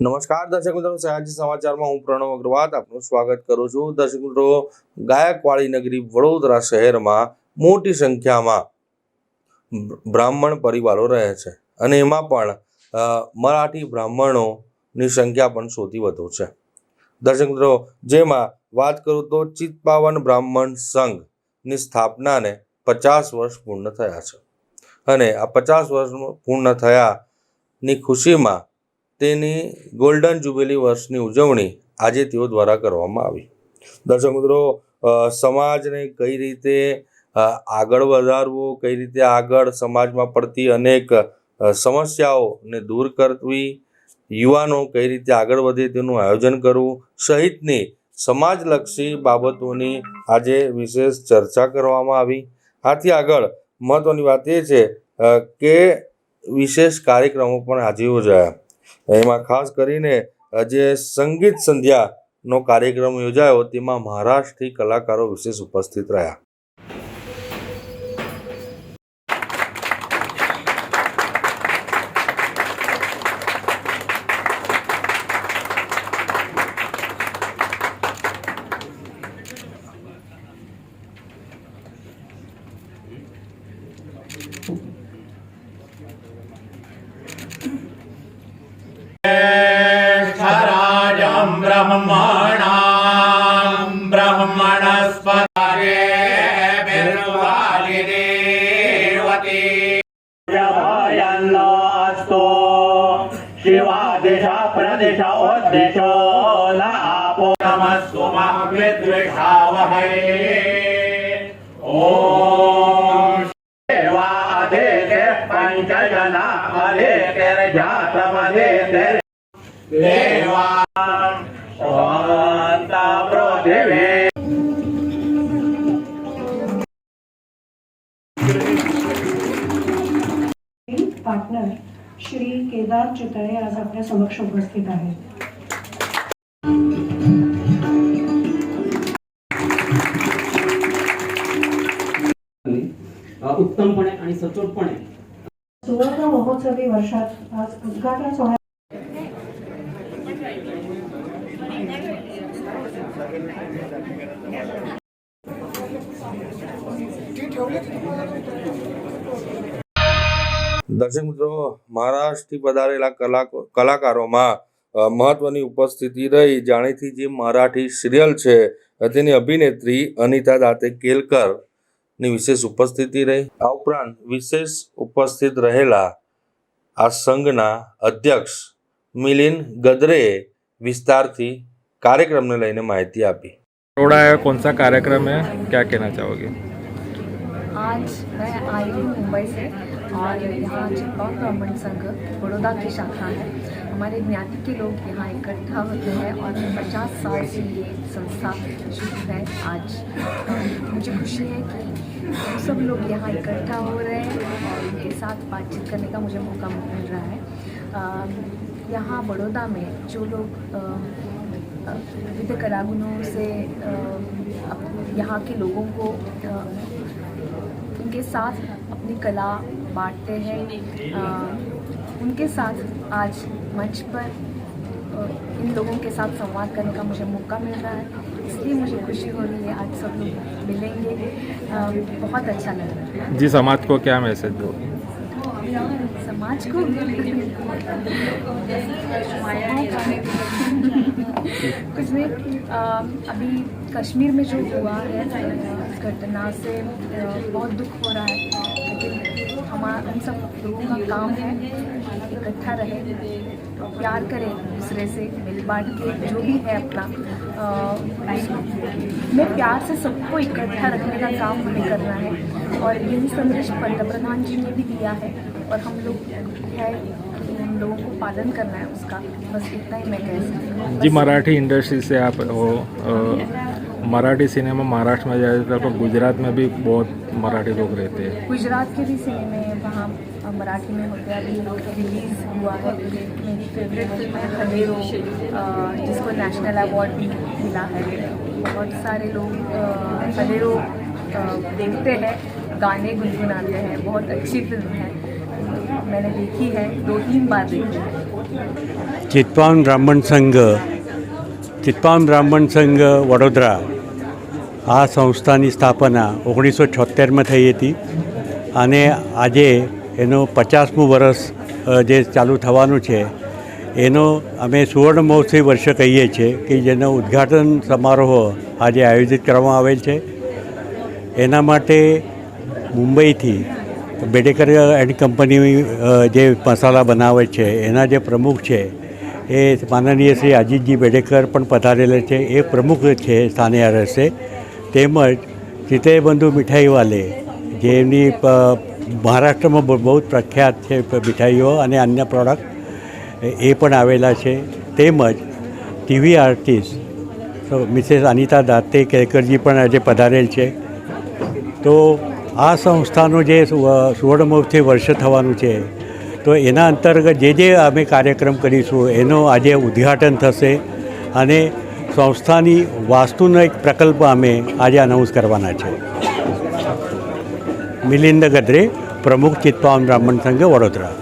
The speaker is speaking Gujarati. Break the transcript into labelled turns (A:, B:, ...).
A: નમસ્કાર, દર્શક મિત્રો. સયાજી સમાચારમાં હું પ્રણવ અગ્રવાલ આપનું સ્વાગત કરું છું. દર્શક મિત્રો, ગાયકવાડી નગરી વડોદરા શહેરમાં મોટી સંખ્યામાં બ્રાહ્મણ પરિવારો રહે છે અને એમાં પણ મરાઠી બ્રાહ્મણોની સંખ્યા પણ સૌથી વધુ છે. દર્શક મિત્રો, જેમાં વાત કરું તો ચિત્પાવન બ્રાહ્મણ સંઘની સ્થાપનાને પચાસ વર્ષ પૂર્ણ થયા છે. અને આ પચાસ વર્ષ પૂર્ણ થયાની ખુશીમાં તેની ગોલ્ડન જ્યુબિલી વર્ષની ઉજવણી આજે તેઓ દ્વારા કરવામાં આવી. દર્શક મિત્રો સમાજને કઈ રીતે આગળ વધારવો, કઈ રીતે આગળ સમાજમાં પડતી અનેક સમસ્યાઓને દૂર કરવી, યુવાનો કઈ રીતે આગળ વધે તેનું આયોજન કરવું, સહિતની સમાજલક્ષી બાબતોની આજે વિશેષ ચર્ચા કરવામાં આવી. આથી આગળ મહત્ત્વની વાત એ છે કે વિશેષ કાર્યક્રમો પણ આજે યોજાયા. એમાં ખાસ કરીને જે સંગીત સંધ્યાનો કાર્યક્રમ યોજાયો તેમાં મહારાષ્ટ્રથી કલાકારો વિશેષ ઉપસ્થિત રહ્યા.
B: राजं ब्रह्मणां ब्रह्मणस्परे बिर्वालिदेवते जयन्नास्तो शिवादिशा प्रदिश उद्दिशो न आपो नमस्तु विद्विषावहै ॐ देवादेते पञ्चजना अदेतिर्जातमदेतिर्
C: केदार चितळे आज आपल्या समक्ष उपस्थित आहेत.
D: उत्तमपणे आणि सचोटपणे.
C: सुवर्ण महोत्सवी वर्षात आज उद्घाटन सोहळ्यात
A: દર્શક મિત્રો મહારાષ્ટ્રથી પધારેલા કલાકો કલાકારોમાં અ, મહત્વની ઉપસ્થિતિ રહી જાણીતી જે મરાઠી સિરિયલ છે અ, તેની અભિનેત્રી અનિતા દાતે કેલકર ની વિશેષ ઉપસ્થિતિ રહી આ ઉપરાંત વિશેષ ઉપસ્થિત રહેલા આ સંઘના અધ્યક્ષ મિલિન ગદરે વિસ્તારથી કાર્યક્રમને લઈને માહિતી આપી
E: रोड़ा है कौन सा कार्यक्रम है क्या कहना चाहोगे
F: आज मैं आई हूँ मुंबई से और यहाँ चिपकाउन ब्राह्मण संघ बड़ौदा की शाखा है। हमारे ज्ञाति के लोग यहाँ इकट्ठा होते हैं और 50 साल से ये संस्था शुरू है आज। मुझे खुशी है कि सब लोग यहाँ इकट्ठा हो रहे हैं और उनके साथ बातचीत करने का मुझे मौका मिल रहा है। यहाँ बड़ौदा में जो लोग अ, विविध कलागुणों से यहाँ के लोगों को उनके साथ अपनी कला बांटते हैं। उनके साथ आज मंच पर इन लोगों के साथ संवाद करने का मुझे मौका मिल रहा है। इसलिए मुझे खुशी हो रही है। आज सब लोग मिलेंगे। बहुत अच्छा लग रहा है।
E: जी समाज को क्या मैसेज दो?
F: समाज को? कुछ नहीं। अभी कश्मीर में जो हुआ है घटना से बहुत दुख हो रहा है। हमारा हम सब लोगों का काम है इकट्ठा रहे, प्यार करें दूसरे से, मिल बांट के, जो भी है अपना। में प्यार से सबको इकट्ठा रखने का काम हमें करना है। और यही संदेश पंतप्रधान जी ने भी दिया है और हम लोग है हम लोगों को पालन करना है उसका। बस इतना ही मैं कह सकती हूँ।
E: जी, मराठी इंडस्ट्री से आप हो मराठी सिनेमा महाराष्ट्र में जाए तो गुजरात में भी बहुत मराठी लोग रहते हैं।
F: गुजरात के भी सिनेमे वहाँ मराठी में होते हैं। अभी रिलीज़ हुआ है मेरी फेवरेट फ़िल्म है खदेरो जिसको नेशनल अवार्ड भी मिला है। बहुत सारे लोग खदेरो देखते हैं गाने गुनगुनाते हैं। बहुत अच्छी फ़िल्म है। मैंने देखी है दो तीन बार देखी है।
G: चितवन ब्राह्मण संघ ચિત્તવાન બ્રાહ્મણ સંઘ વડોદરા આ સંસ્થાની સ્થાપના ઓગણીસો છોતેરમાં થઈ હતી અને આજે એનો પચાસમું વર્ષ જે ચાલુ થવાનું છે, એનો અમે સુવર્ણ મહોત્સવી વર્ષે કહીએ છીએ કે જેનો ઉદ્ઘાટન સમારોહ આજે આયોજિત કરવામાં આવેલ છે. એના માટે મુંબઈથી બેડેકર એન્ડ કંપની જે મસાલા બનાવે છે, એના જે પ્રમુખ છે એ માનનીય શ્રી અજીતજી બેડેકર પણ પધારેલા છે. એ પ્રમુખ છે, સ્થાને આ રહેશે તેમજ ચિતેબંધુ મીઠાઈવાલે જેમની મહારાષ્ટ્રમાં બહુ જ પ્રખ્યાત છે મીઠાઈઓ અને અન્ય પ્રોડક્ટ એ પણ આવેલા છે. તેમજ TV artist Mrs Anita Date કેકરજી પણ આજે પધારેલ છે. તો આ સંસ્થાનું જે સુવર્ણ મહોત્સવ વર્ષ થવાનું છે તો એના અંતર્ગત જે જે અમે કાર્યક્રમ કરીશું, એનો આજે ઉદ્ઘાટન થશે અને સંસ્થાની વાસ્તુનો એક પ્રકલ્પ અમે આજે અનાઉન્સ કરવાના છે. મિલિંદ ગદ્રે પ્રમુખ ચિત્તવાન બ્રાહ્મણ સંઘ વડોદરા.